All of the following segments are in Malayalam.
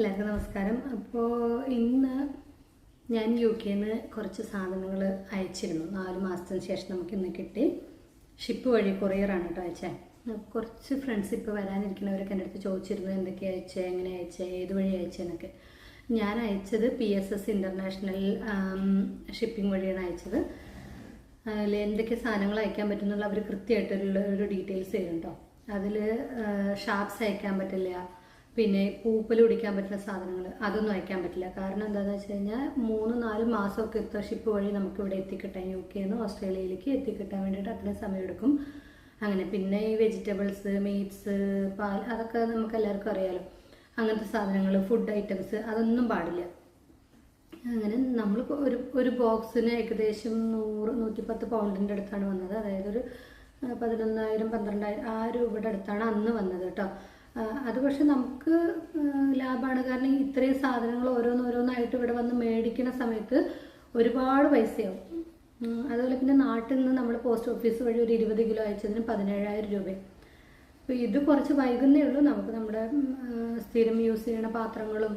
എല്ലാവർക്കും നമസ്കാരം. അപ്പോൾ ഇന്ന് ഞാൻ യു കെയിൽ നിന്ന് കുറച്ച് സാധനങ്ങൾ അയച്ചിരുന്നു. നാല് മാസത്തിന് ശേഷം നമുക്ക് ഇന്ന് കിട്ടി. ഷിപ്പ് വഴി കൊറിയറാണ് കേട്ടോ അയച്ചേ. കുറച്ച് ഫ്രണ്ട്സ് ഇപ്പോൾ വരാനിരിക്കുന്നവരൊക്കെ എന്റെ അടുത്ത് ചോദിച്ചിരുന്നു എന്തൊക്കെ അയച്ചേ എങ്ങനെ അയച്ചേ ഏത് വഴി അയച്ചേന്നൊക്കെ ഞാൻ അയച്ചത് P S S international shipping വഴിയാണ് അയച്ചത്. അതിൽ എന്തൊക്കെ സാധനങ്ങൾ അയക്കാൻ പറ്റുന്നുള്ള അവർ കൃത്യമായിട്ടുള്ള ഒരു ഡീറ്റെയിൽസ് കേട്ടോ. അതിൽ ഷാപ്സ് അയക്കാൻ പറ്റില്ല പിന്നെ പൂപ്പൽ പിടിക്കാൻ പറ്റുന്ന സാധനങ്ങൾ അതൊന്നും അയക്കാൻ പറ്റില്ല. കാരണം എന്താണെന്ന് വെച്ച് കഴിഞ്ഞാൽ മൂന്ന് നാല് മാസമൊക്കെ എത്തുക ഷിപ്പ് വഴി നമുക്ക് ഇവിടെ എത്തിക്കിട്ടാൻ യു കെ നിന്ന് ഓസ്ട്രേലിയയിലേക്ക് എത്തിക്കിട്ടാൻ വേണ്ടിയിട്ട് അത്രയും സമയമെടുക്കും. അങ്ങനെ പിന്നെ ഈ വെജിറ്റബിൾസ് മീറ്റ്സ് പാൽ അതൊക്കെ നമുക്ക് എല്ലാവർക്കും അറിയാലോ. അങ്ങനത്തെ സാധനങ്ങൾ ഫുഡ് ഐറ്റംസ് അതൊന്നും പാടില്ല. അങ്ങനെ നമ്മൾ ഒരു ഒരു ബോക്സിന് ഏകദേശം നൂറ് നൂറ്റിപ്പത്ത് പൗണ്ടിന്റെ അടുത്താണ് വന്നത്. അതായത് ഒരു പതിനൊന്നായിരം പന്ത്രണ്ടായിരം ആ രൂപയുടെ അടുത്താണ് അന്ന് വന്നത് കേട്ടോ. അത് പക്ഷെ നമുക്ക് ലാഭമാണ്. കാരണം ഇത്രയും സാധനങ്ങൾ ഓരോന്നോരോന്നായിട്ട് ഇവിടെ വന്ന് മേടിക്കുന്ന സമയത്ത് ഒരുപാട് പൈസയാവും. അതുപോലെ പിന്നെ നാട്ടിൽ നിന്ന് നമ്മൾ പോസ്റ്റ് ഓഫീസ് വഴി ഒരു ഇരുപത് കിലോ അയച്ചതിന് പതിനേഴായിരം രൂപയും അപ്പോൾ ഇത് കുറച്ച് വൈകുന്നേ ഉള്ളൂ. നമുക്ക് നമ്മുടെ സ്ഥിരം യൂസ് ചെയ്യുന്ന പാത്രങ്ങളും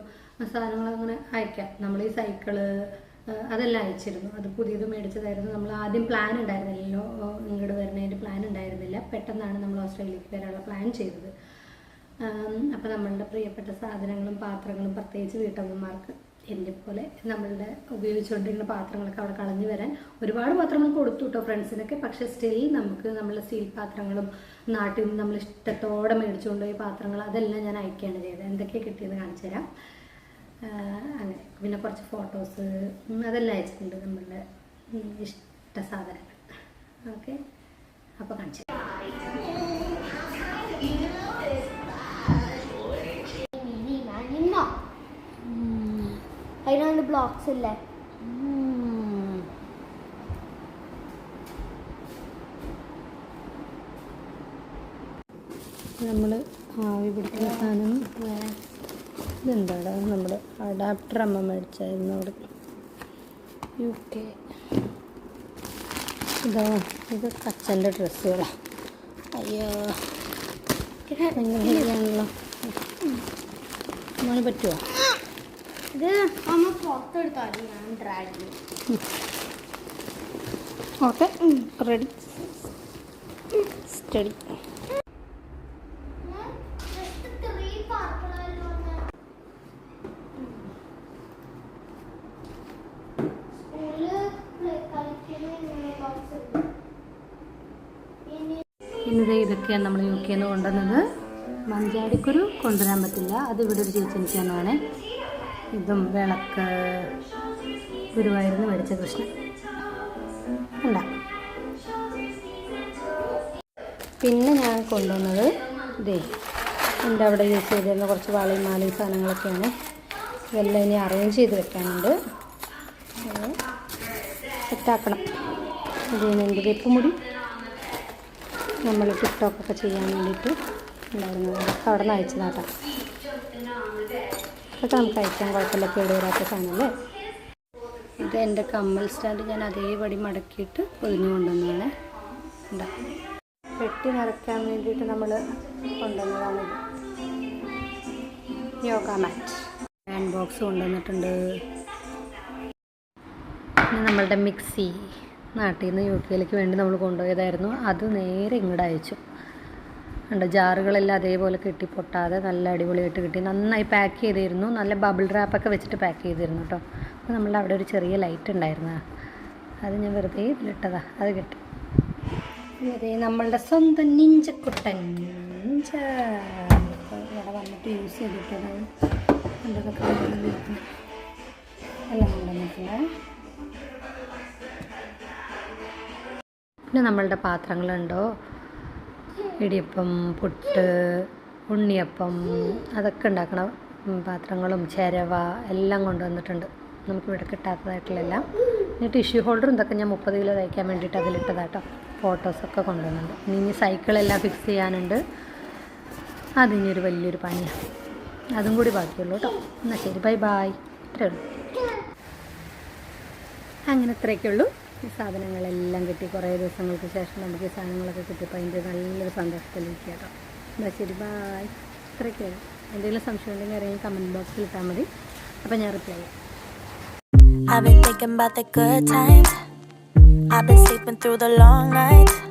സാധനങ്ങളും അങ്ങനെ അയക്കാം. നമ്മൾ ഈ സൈക്കിൾ അതെല്ലാം അയച്ചിരുന്നു. അത് പുതിയത് മേടിച്ചതായിരുന്നു. നമ്മൾ ആദ്യം പ്ലാൻ ഉണ്ടായിരുന്നില്ലല്ലോ. ഇങ്ങോട്ട് വരുന്നതിന്റെ പ്ലാൻ ഉണ്ടായിരുന്നില്ല. പെട്ടെന്നാണ് നമ്മൾ ഓസ്ട്രേലിയക്ക് വരാനുള്ള പ്ലാൻ ചെയ്തത്. അപ്പോൾ നമ്മളുടെ പ്രിയപ്പെട്ട സാധനങ്ങളും പാത്രങ്ങളും പ്രത്യേകിച്ച് വീട്ടമ്മമാർക്ക് എന്നെ പോലെ നമ്മളുടെ ഉപയോഗിച്ചുകൊണ്ടിരുന്ന പാത്രങ്ങളൊക്കെ അവിടെ കളഞ്ഞു വരാൻ ഒരുപാട് പാത്രങ്ങൾ കൊടുത്തു കേട്ടോ ഫ്രണ്ട്സിനൊക്കെ. പക്ഷേ സ്റ്റിൽ നമുക്ക് നമ്മളുടെ സ്റ്റീൽ പാത്രങ്ങളും നാട്ടിൽ നിന്ന് നമ്മൾ ഇഷ്ടത്തോടെ മേടിച്ചുകൊണ്ട് പോയ പാത്രങ്ങൾ അതെല്ലാം ഞാൻ അയക്കുകയാണ് ചെയ്തത്. എന്തൊക്കെ കിട്ടിയെന്ന് കാണിച്ചു തരാം. അങ്ങനെ. പിന്നെ കുറച്ച് ഫോട്ടോസ് അതെല്ലാം അയച്ചിട്ടുണ്ട് നമ്മളുടെ ഇഷ്ട സാധനങ്ങൾ. ഓക്കെ. അപ്പോൾ കാണിച്ചു ബ്ലോക്സ് ഇല്ലേ? നമ്മൾ ആവി പിടിക്കുന്ന സാധനം ഇതെന്താടാ നമ്മുടെ അഡാപ്റ്റർ അമ്മ മേടിച്ചായിരുന്നു അവിടെ. യു കെ ഇതോ ഇത് കച്ചന്റെ ഡ്രസ്സുകളാണ് അയ്യോ ഹെവിയാണല്ലോ മോന് പറ്റുമോ ഇത് അമ്മ പുറത്തെടുത്താലും ഞാൻ ഡ്രാഗ് ഓക്കെ. റെഡി സ്റ്റഡി ഇന്നിത് ഇതൊക്കെയാണ് നമ്മൾ യു കെന്ന് കൊണ്ടുവന്നത്. മഞ്ചാടിക്കുരു കൊണ്ടുവരാൻ പറ്റില്ല. അത് ഇവിടെ ഒരു ചേച്ചി എനിക്ക് തന്നതാണ് ഇതും വിളക്ക് ഗുരുവായൂരിന്ന് മേടിച്ച കൃഷ്ണൻ. അല്ല പിന്നെ ഞാൻ കൊണ്ടുവന്നത് ഇതേ എന്റെ അവിടെ യൂസ് ചെയ്തിരുന്ന കുറച്ച് വളയും മാലയും സാധനങ്ങളൊക്കെയാണ്. ഇതെല്ലാം ഇനി അറേഞ്ച് ചെയ്ത് വെക്കാനുണ്ട്. സെറ്റാക്കണം. ഇതിന് എന്റെ വെപ്പുമുടി നമ്മൾ ടിക്ടോക്കൊക്കെ ചെയ്യാൻ വേണ്ടിയിട്ട് ഉണ്ടായിരുന്നു അവിടെ നിന്ന് അയച്ചതാട്ടോ. അതൊക്കെ നമുക്ക് അയക്കാൻ കുഴപ്പമില്ല കേട് വരാത്ത സാധനമല്ലേ? ഇത് എന്റെ കമ്മൽ സ്റ്റാൻഡ് ഞാൻ അതേപടി മടക്കിയിട്ട് പൊതിഞ്ഞു കൊണ്ടുവന്നതാണ്. ഉണ്ടാ പെട്ടി നിറയ്ക്കാൻ വേണ്ടിയിട്ട് നമ്മൾ കൊണ്ടുവന്നതാണ് യോഗ മാറ്റ്. ഹാൻഡ് ബോക്സ് കൊണ്ടുവന്നിട്ടുണ്ട്. പിന്നെ നമ്മളുടെ മിക്സി നാട്ടിൽ നിന്ന് യു കെയിലേക്ക് വേണ്ടി നമ്മൾ കൊണ്ടുപോയതായിരുന്നു. അത് നേരെ ഇങ്ങോട്ട് അയച്ചു. ഉണ്ട് ജാറുകളെല്ലാം അതേപോലെ കെട്ടി പൊട്ടാതെ നല്ല അടിപൊളിയായിട്ട് കിട്ടി. നന്നായി പാക്ക് ചെയ്തിരുന്നു. നല്ല ബബിൾ റാപ്പൊക്കെ വെച്ചിട്ട് പാക്ക് ചെയ്തിരുന്നു കേട്ടോ. അപ്പോൾ നമ്മളുടെ അവിടെ ഒരു ചെറിയ ലൈറ്റ് ഉണ്ടായിരുന്നു അത് ഞാൻ വെറുതെ ഇതിലിട്ടതാ. അത് കിട്ടി. അതെ നമ്മളുടെ സ്വന്തം നിഞ്ചക്കുട്ടൻ. ഇവിടെ വന്നിട്ട് യൂസ് ചെയ്തിട്ടതാണ് പിന്നെ നമ്മളുടെ പാത്രങ്ങളുണ്ടോ? ഇടിയപ്പം പുട്ട് ഉണ്ണിയപ്പം അതൊക്കെ ഉണ്ടാക്കണ. പാത്രങ്ങളും ചിരവ എല്ലാം കൊണ്ടുവന്നിട്ടുണ്ട്. നമുക്കിവിടെ കിട്ടാത്തതായിട്ടുള്ളെല്ലാം ഇനി ടിഷ്യൂ ഹോൾഡറും ഇതൊക്കെ ഞാൻ മുപ്പത് കിലോ തയ്ക്കാൻ വേണ്ടിയിട്ട് അതിലിട്ടതാട്ടോ. ഫോട്ടോസൊക്കെ കൊണ്ടുവന്നുണ്ട് ഇനി ഇനി സൈക്കിളെല്ലാം ഫിക്സ് ചെയ്യാനുണ്ട്. അതിനി ഒരു വലിയൊരു പണിയാണ് അതും കൂടി ബാക്കിയുള്ളൂ കേട്ടോ എന്നാൽ ശരി ബൈ ബായ് ഇത്രയേ ഉള്ളൂ. അങ്ങനെ ഇത്രയൊക്കെ ഉള്ളൂ ഈ സാധനങ്ങളെല്ലാം കിട്ടി. കുറേ ദിവസങ്ങൾക്ക് ശേഷം നമുക്ക് ഈ സാധനങ്ങളൊക്കെ കിട്ടിയപ്പോൾ അതിന്റെ നല്ലൊരു സന്തോഷത്തിലിരിക്കുക കേട്ടോ. എന്നാൽ ശരി ബായ് ഇത്രയൊക്കെ. ഉള്ളൂ എന്തെങ്കിലും സംശയം ഉണ്ടെങ്കിൽ ആരെങ്കിലും കമന്റ് ബോക്സിൽ ഇട്ടാൽ മതി. അപ്പോൾ ഞാൻ റിപ്ലൈ ചെയ്യാം. I've been thinking about the good times. I've been sleeping through the long nights.